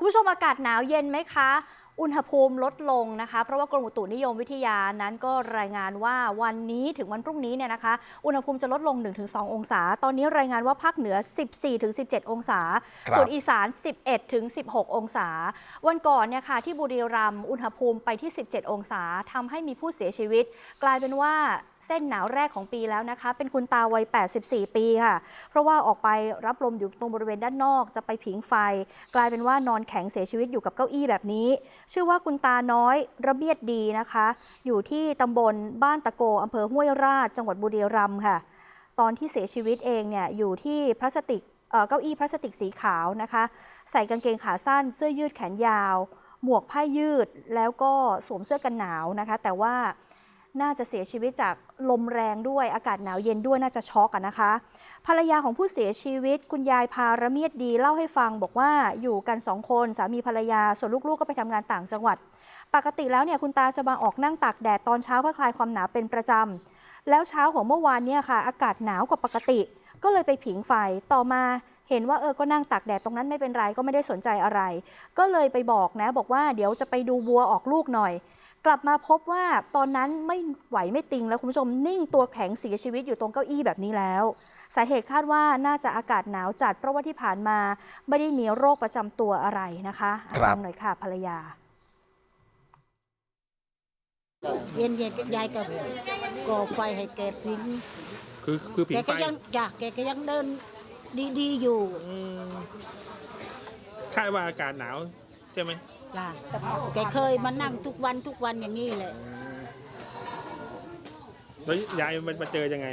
คุณผู้ชมอากาศหนาวเย็นไหมคะ อุณหภูมิลดลงนะคะ เพราะว่ากรมอุตุนิยมวิทยานั้นก็รายงานว่าวันนี้ถึงวันพรุ่งนี้เนี่ยนะคะ อุณหภูมิจะลดลง 1-2 องศา ตอนนี้รายงานว่าภาคเหนือ 14-17 องศา ครับ ส่วนอีสาน 11-16 องศา วันก่อนเนี่ยค่ะที่บุรีรัมย์อุณหภูมิไปที่ 17 องศาทำให้มีผู้เสียชีวิต กลายเป็นว่า เส้นหนาวแรกของปีแล้วนะคะ เป็นคุณตาวัย 84 ปีค่ะ เพราะว่าออกไปรับลมอยู่ตรงบริเวณด้านนอก จะไปผิงไฟ กลายเป็นว่านอนแข็งเสียชีวิตอยู่กับเก้าอี้แบบนี้ ชื่อว่าคุณตาน้อยระเบียดดีนะคะ อยู่ที่ตำบลบ้านตะโกอำเภอห้วยราช จังหวัดบุรีรัมย์ค่ะ ตอนที่เสียชีวิตเองเนี่ยอยู่ที่พลาสติกเอ่อเก้าอี้พลาสติกสีขาวนะคะ ใส่กางเกงขาสั้นเสื้อยืดแขนยาว หมวกผ้ายืดแล้วก็สวมเสื้อกันหนาวนะคะ แต่ว่า น่าจะเสียชีวิตจากลมแรงด้วยอากาศหนาวเย็นด้วยน่าจะช็อกนะคะ ภรรยาของผู้เสียชีวิต คุณยายพาระเมียดดีเล่าให้ฟังบอกว่าอยู่กันสองคนสามีภรรยาส่วนลูกๆก็ไปทำงานต่างจังหวัด ปกติแล้วเนี่ยคุณตาจะมาออกนั่งตากแดดตอนเช้าเพื่อคลายความหนาวเป็นประจำแล้วเช้าของเมื่อวานเนี่ยค่ะ อากาศหนาวกว่าปกติ ก็เลยไปผิงไฟต่อมาเห็นว่าเออ ก็นั่งตากแดดตรงนั้นไม่เป็นไรก็ไม่ได้สนใจอะไร ก็เลยไปบอกนะ บอกว่าเดี๋ยวจะไปดูวัวออกลูกหน่อย กลับมาพบว่าตอนนั้นไม่ไหวไม่ติงแล้วคุณผู้ชมนิ่งตัวแข็งเสียชีวิตอยู่ตรงเก้าอี้แบบนี้แล้ว สาเหตุคาดว่าน่าจะอากาศหนาวจัดเพราะว่าที่ผ่านมาไม่ได้มีโรคประจำตัวอะไรนะคะอะครับฟังหน่อยค่ะภรรยาเย็นเย็นๆยายก็ก่อไฟให้แกพิงคือคือผิแกงไฟก็ยังจ้ะแกก็ยังเดินดีๆอยู่อืมคาดว่าอากาศหนาวใช่ไหม จ้ะแกเคยมานั่งทุกวันทุกวันอย่างนี้แหละแล้วยายมันมาเจอยังไง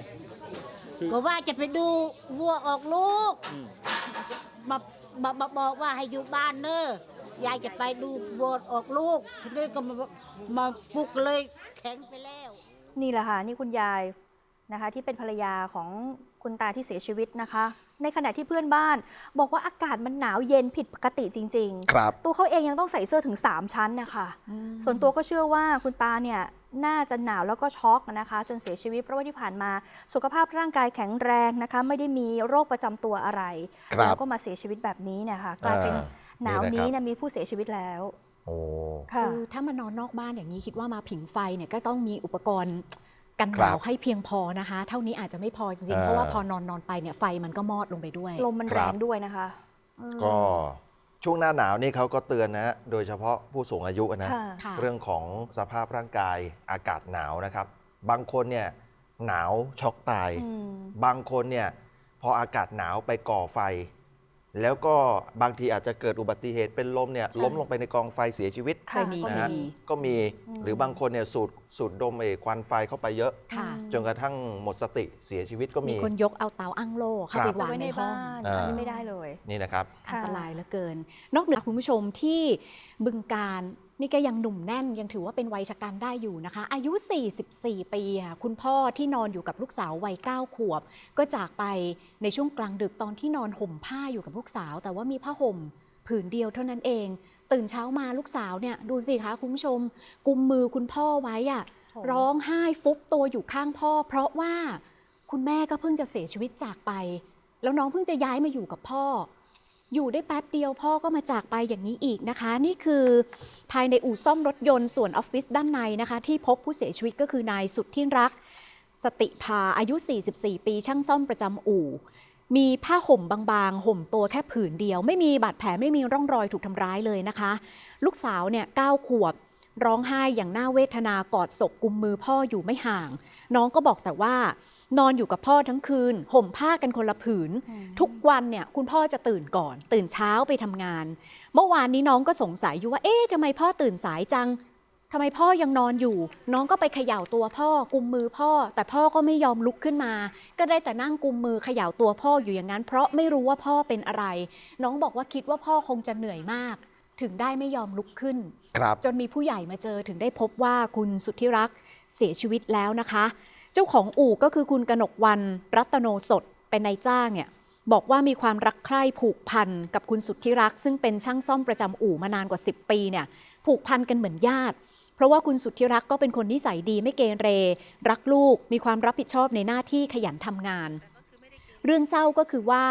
ก็ว่าจะไปดูวัวออกลูกอืมมามามาบอกว่าให้อยู่บ้านเนอะยายจะไปดูวัวออกลูกทีนี้ก็มามาปลุกเลยแข็งไปแล้ว นี่แหละค่ะนี่คุณยาย นะคะที่เป็นภรรยาของคุณตาที่เสียชีวิตนะคะ ในขณะที่เพื่อนบ้าน บอกว่าอากาศมันหนาวเย็นผิดปกติจริง ๆ ครับ ตัวเขาเองยังต้องใส่เสื้อถึง 3 ชั้นนะคะ ส่วนตัวก็เชื่อว่าคุณตาเนี่ยน่าจะหนาวแล้วก็ช็อกนะคะ จนเสียชีวิตเพราะว่าที่ผ่านมา สุขภาพร่างกายแข็งแรงนะคะ ไม่ได้มีโรคประจำตัวอะไรครับแล้วก็มาเสียชีวิตแบบนี้เนี่ยค่ะกลายเป็นอ่าหนาวนี่นี้นะครับ เนี่ยมีผู้เสียชีวิตแล้วโอ้ ค่ะ คือถ้ามานอนนอกบ้านอย่างนี้คิดว่ามาผิงไฟเนี่ยก็ต้องมีอุปกรณ์ กันหครันาบวให้เพียงพอนะคะ เท่านี้อาจจะไม่พอจริงๆอ่าเพราะว่าพอนอนนอนไปเนี่ยไฟมันก็มอดลงไปด้วย ลมมันคแรรับงด้วยนะคะเออก็ช่วงหน้าหนาวนี่เขาก็เตือนนะฮะโดยเฉพาะผู้สูงอายุนะค่ะค่ะเรื่องของสภาพร่างกายอากาศหนาวนะครับ บางคนเนี่ยหนาวช็อกตายอืมบางคนเนี่ยพออากาศหนาวไปก่อไฟ แล้วก็บางทีอาจจะเกิดอุบัติเหตุเป็นลมเนี่ยใช่ล้มลงไปในกองไฟเสียชีวิต เคยมีก็นะเคยฮะ มี ก็มีอืมหรือบางคนเนี่ยสูดสูดดมไอ้ควันไฟเข้าไปเยอะ ค่ะ จนกระทั่งหมดสติเสียชีวิตก็มี มีคนยกเอาเตาอั้งโล่เข้าคไปรับวางไว้ในในห้อบ้าง นอ่า อันนี้ไม่ได้เลย นี่นะครับ อันตรายเหลือเกิน นอกเหนือคุณผู้ชมที่บึงการ นี่ก็ยังหนุ่มแน่นยังถือว่าเป็นวัยชะกันได้อยู่นะคะ อายุ 44 ปีค่ะคุณพ่อที่นอนอยู่กับลูกสาววัย 9 ขวบ ก็จากไปในช่วงกลางดึกตอนที่นอนห่มผ้าอยู่กับลูกสาว แต่ว่ามีผ้าห่มผืนเดียวเท่านั้นเอง ตื่นเช้ามาลูกสาวเนี่ยดูสิคะคุณผู้ชม กุมมือคุณพ่อไว้อะโถร้องไห้ฟุบตัวอยู่ข้างพ่อ เพราะว่าคุณแม่ก็เพิ่งจะเสียชีวิตจากไป แล้วน้องเพิ่งจะย้ายมาอยู่กับพ่อ อยู่ได้แป๊บเดียวพ่อก็มาจากไปอย่างนี้อีกนะคะ นี่คือภายในอู่ซ่อมรถยนต์ส่วนออฟฟิศด้านในนะคะ ที่พบผู้เสียชีวิตก็คือนายสุดที่รัก สติพาอายุ 44 ปี ช่างซ่อมประจำอู่ มีผ้าห่มบางๆ ห่มตัวแค่ผืนเดียว ไม่มีบาดแผลไม่มีร่องรอยถูกทำร้ายเลยนะคะ ลูกสาวเนี่ย9ขวบร้องไห้อย่างน่าเวทนากอดศพกุมมือพ่ออยู่ไม่ห่าง น้องก็บอกแต่ว่า นอนอยู่กับพ่อทั้งคืน ห่มผ้ากันคนละผืน ทุกวันเนี่ยคุณพ่อจะตื่นก่อน ตื่นเช้าไปทำงาน เมื่อวานนี้น้องก็สงสัยอยู่ว่า เอ๊ะทำไมพ่อตื่นสายจังทำไมพ่อยังนอนอยู่ น้องก็ไปเขย่าตัวพ่อ กุมมือพ่อ แต่พ่อก็ไม่ยอมลุกขึ้นมา ก็ได้แต่นั่งกุมมือเขย่าตัวพ่ออยู่อย่างนั้น เพราะไม่รู้ว่าพ่อเป็นอะไร น้องบอกว่าคิดว่าพ่อคงจะเหนื่อยมาก ถึงได้ไม่ยอมลุกขึ้นครับจนมีผู้ใหญ่มาเจอถึงได้พบว่าคุณสุทธิรักษ์เสียชีวิตแล้วนะคะเจ้าของอู่ก็คือคุณกนกวันรัตโนสดเป็นนายจ้างเนี่ยบอกว่ามีความรักใคร่ผูกพันกับคุณสุทธิรักษ์ซึ่งเป็นช่างซ่อมประจำอู่มานานกว่า 10 ปีเนี่ยผูกพันกันเหมือนญาติ เพราะว่าคุณสุทธิรักษ์ก็เป็นคนนิสัยดีไม่เกเร รักลูกมีความรับผิดชอบในหน้าที่ขยันทำงาน เรื่องเศร้าก็คือว่า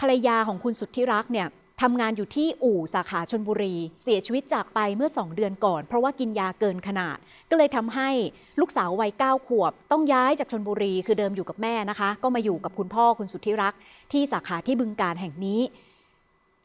ภรรยาของคุณสุทธิรักษ์เนี่ย ทำงานอยู่ที่อู่สาขาชนบุรี เสียชีวิตจากไปเมื่อ 2 เดือนก่อน เพราะว่ากินยาเกินขนาด ก็เลยทำให้ลูกสาววัย9ขวบ ต้องย้ายจากชนบุรีคือเดิมอยู่กับแม่นะคะ ก็มาอยู่กับคุณพ่อคุณสุทธิรักษ์ที่สาขาที่บึงการแห่งนี้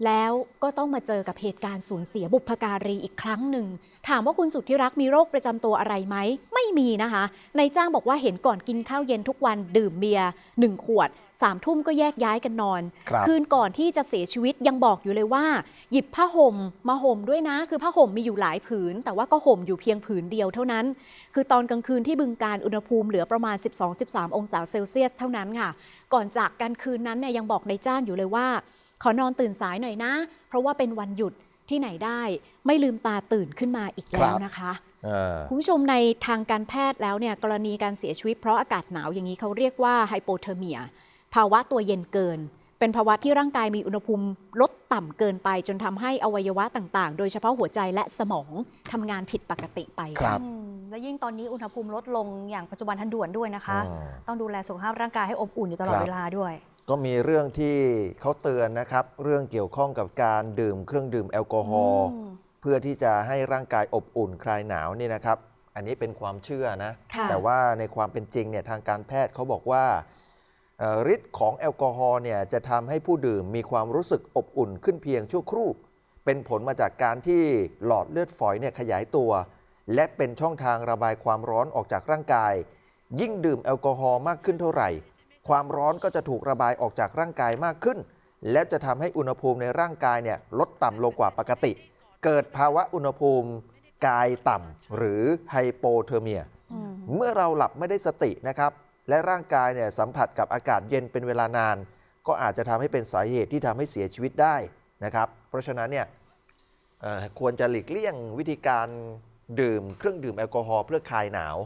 แล้วก็ต้องมาเจอกับเหตุการณ์สูญเสียบุพการีอีกครั้งหนึ่ง ถามว่าคุณสุทธิรักษ์มีโรคประจำตัวอะไรไหม ไม่มีนะคะนายจ้างบอกว่าเห็นก่อนกินข้าวเย็นทุกวันดื่มเบียร์หนึ่งขวดสามทุ่มก็แยกย้ายกันนอนครับคืนก่อนที่จะเสียชีวิตยังบอกอยู่เลยว่า หยิบผ้าห่มมาห่มด้วยนะ คือผ้าห่มมีอยู่หลายผืน แต่ว่าก็ห่มอยู่เพียงผืนเดียวเท่านั้น คือตอนกลางคืนที่บึงการอุณหภูมิเหลือประมาณ 12-13 องศาเซลเซียสเท่านั้นค่ะ ก่อนจากกันคืนนั้นเนี่ยยังบอกนายจ้างอยู่เลยว่าข อนอนตื่นสายหน่อยนะ เพราะว่าเป็นวันหยุดที่ไหนได้ ไม่ลืมตาตื่นขึ้นมาอีกแล้วนะคะเออคุณผู้ชมในทางการแพทย์แล้วเนี่ยกรณีการเสียชีวิตเพราะอากาศหนาวอย่างนี้เขาเรียกว่าไฮโปเทอร์เมีย ภาวะตัวเย็นเกิน เป็นภาวะที่ร่างกายมีอุณหภูมิลดต่ำเกินไป จนทำให้อวัยวะต่างๆ โดยเฉพาะหัวใจและสมองทำงานผิดปกติไปครับอืมและยิ่งตอนนี้อุณหภูมิลดลงอย่างปัจจุบันทันด่วนด้วยนะคะอ๋อต้องดูแลสุขภาพร่างกายให้อบอุ่นอยู่ตลอดครับเวลาด้วย ก็มีเรื่องที่เขาเตือนนะครับ เรื่องเกี่ยวข้องกับการดื่มเครื่องดื่มแอลกอฮอล์อืมเพื่อที่จะให้ร่างกายอบอุ่นคลายหนาวนี่นะครับ อันนี้เป็นความเชื่อนะ ค่ะแต่ว่าในความเป็นจริงเนี่ยทางการแพทย์เขาบอกว่าเอ่อฤทธิ์ของแอลกอฮอล์เนี่ยจะทำให้ผู้ดื่มมีความรู้สึกอบอุ่นขึ้นเพียงชั่วครู่ เป็นผลมาจากการที่หลอดเลือดฝอยเนี่ยขยายตัว และเป็นช่องทางระบายความร้อนออกจากร่างกาย ยิ่งดื่มแอลกอฮอล์มากขึ้นเท่าไหร่ ความร้อนก็จะถูกระบายออกจากร่างกายมากขึ้น และจะทำให้อุณหภูมิในร่างกายเนี่ยลดต่ำลงกว่าปกติ เกิดภาวะอุณหภูมิกายต่ำหรือไฮโปเทอร์เมียอืมเมื่อเราหลับไม่ได้สตินะครับ และร่างกายเนี่ยสัมผัสกับอากาศเย็นเป็นเวลานาน ก็อาจจะทำให้เป็นสาเหตุที่ทำให้เสียชีวิตได้นะครับ เพราะฉะนั้นเนี่ยเอ่อควรจะหลีกเลี่ยงวิธีการดื่มเครื่องดื่มแอลกอฮอล์เพื่อคลายหนาว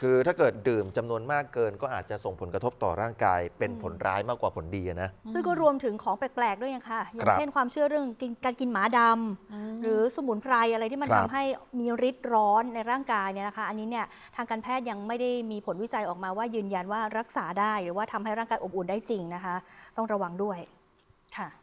ค่ะคือถ้าเกิดดื่มจำนวนมากเกิน ก็อาจจะส่งผลกระทบต่อร่างกาย เป็นผลร้ายมากกว่าผลดีอะนะ ซึ่งก็รวมถึงของแปลกๆด้วยนะคะอย่าคงรับเช่นความเชื่อเรื่องกินการกินหมาดำหรือสมุนไพรอะไรที่มันครัทำบ ให้มีฤทธิ์ร้อนในร่างกายเนี่ยนะคะ อันนี้เนี่ยทางการแพทย์ยังไม่ได้มีผลวิจัยออกมาว่ายืนยันว่ารักษาได้ หรือว่าทำให้ร่างกายอบอุ่นได้จริงนะคะ ต้องระวังด้วยค่ะ